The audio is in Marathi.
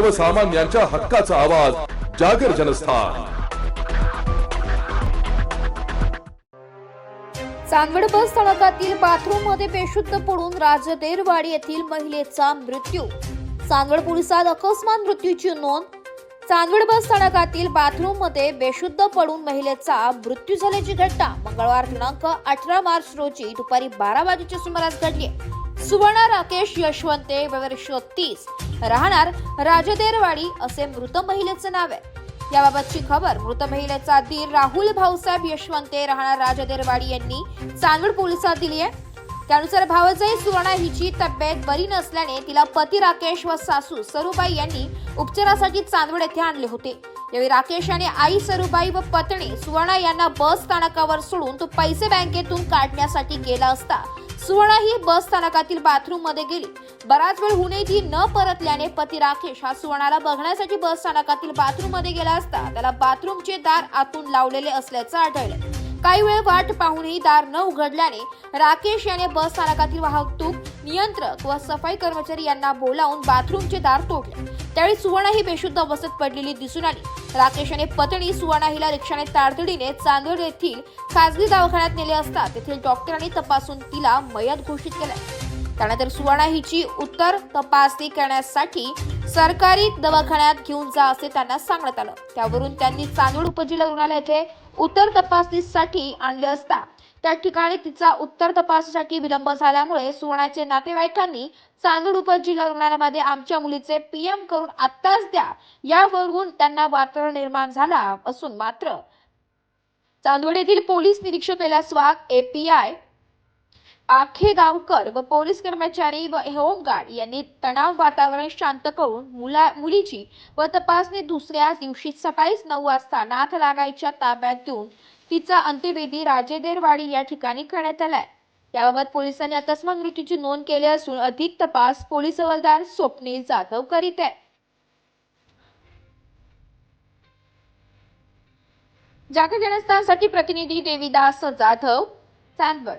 सर्वसामान्यांच्या हक्काचा आवाज जागर जनस्थान. चांदवड बस स्थानकातील बाथरूममध्ये बेशुद्ध पडून राजदेरवाडी येथील महिलेचा मृत्यू. चांदवड पोलिसात अकस्मात मृत्यूची नोंद. चांदवड बस स्थानकातील बाथरूममध्ये बेशुद्ध पडून महिलेचा मृत्यू झाल्याची घटना मंगळवार दिनांक अठरा मार्च रोजी दुपारी बारा वाजेच्या सुमारास घडली सुवर्णा राकेश यशवंते वर्ष तीस. राहणार राजदेरवाडी असे मृत महिलेचे नाव आहे. याबाबतची खबर मृत महिलेचा दीर राहुल भाऊसाहेब यशवंते राहणार राजदेरवाडी यांनी चांदवड पोलिसात दिली आहे. त्यानुसार भावजाई सुवर्णा हिची तब्येत बरी नसल्याने तिला पती राकेश व सासू सरुबाई यांनी उपचारासाठी चांदवड येथे आणले होते. यावेळी राकेश आणि आई सरुबाई व पत्नी सुवर्णा यांना बस स्थानकावर सोडून तो पैसे बँकेतून काढण्यासाठी गेला असता सुवर्णा ही बस स्थानकातील बाथरूममध्ये गेली. बराच वेळ होऊनही ती न परतल्याने पती राकेश हा सुवर्णाला बघण्यासाठी बस स्थानकातील बाथरूममध्ये गेला असता त्याला बाथरूमचे दार आतून लावलेले असल्याचं आढळलं. काही वेळ वाट पाहूनही दार न उघडल्याने राकेश याने बस स्थानकातील वाहतूक नियंत्रक व सफाई कर्मचारी यांना बोलावून बाथरूमचे दार तोडले. त्यावेळी सुवर्णा ही बेशुद्ध अवस्थेत पडलेली दिसून आली. राकेश याने पत्नी सुवर्णा हिला रिक्षाने तातडीने चांदोड येथील खासगी दवाखान्यात नेले असता तेथील डॉक्टरांनी तपासून तिला मयत घोषित केले त्यानंतर सुवर्णा हिची उत्तर तपासणी करण्यासाठी सरकारी दवाखान्यात घेऊन जा असे त्यांना सांगण्यात आलं. त्यावरून त्यांनी चांदोड उपजिल्हा रुग्णालय येथे उत्तर तपासणीसाठी आणले असता. त्या ठिकाणी तिचा उत्तर तपासणीसाठी विलंब झाल्यामुळे सुवर्णाचे नातेवाईकांनी चांदोड उपजिल्हा रुग्णालयामध्ये आमच्या मुलीचे पीएम करून आत्ताच द्या. यावरून त्यांना वातावरण निर्माण झाला असून मात्र चांदवड येथील पोलीस निरीक्षक कैलास वाघ एपीआय आखे गावकर व पोलीस कर्मचारी व होमगार्ड यांनी तणाव वातावरण शांत करून मुला मुलीची व तपासणी दुसऱ्या दिवशी सकाळीच नऊ वाजता नाथ लागायच्या ताब्यात देऊन तिचा अंत्यविधी राजेदेरवाडी या ठिकाणी करण्यात आलाय. याबाबत पोलिसांनी अकस्मात मृत्यूची नोंद केली असून अधिक तपास पोलीस हवालदार स्वप्नील जाधव करीत आहे. जागर जनस्थानसाठी प्रतिनिधी देवीदास जाधव चांदवड.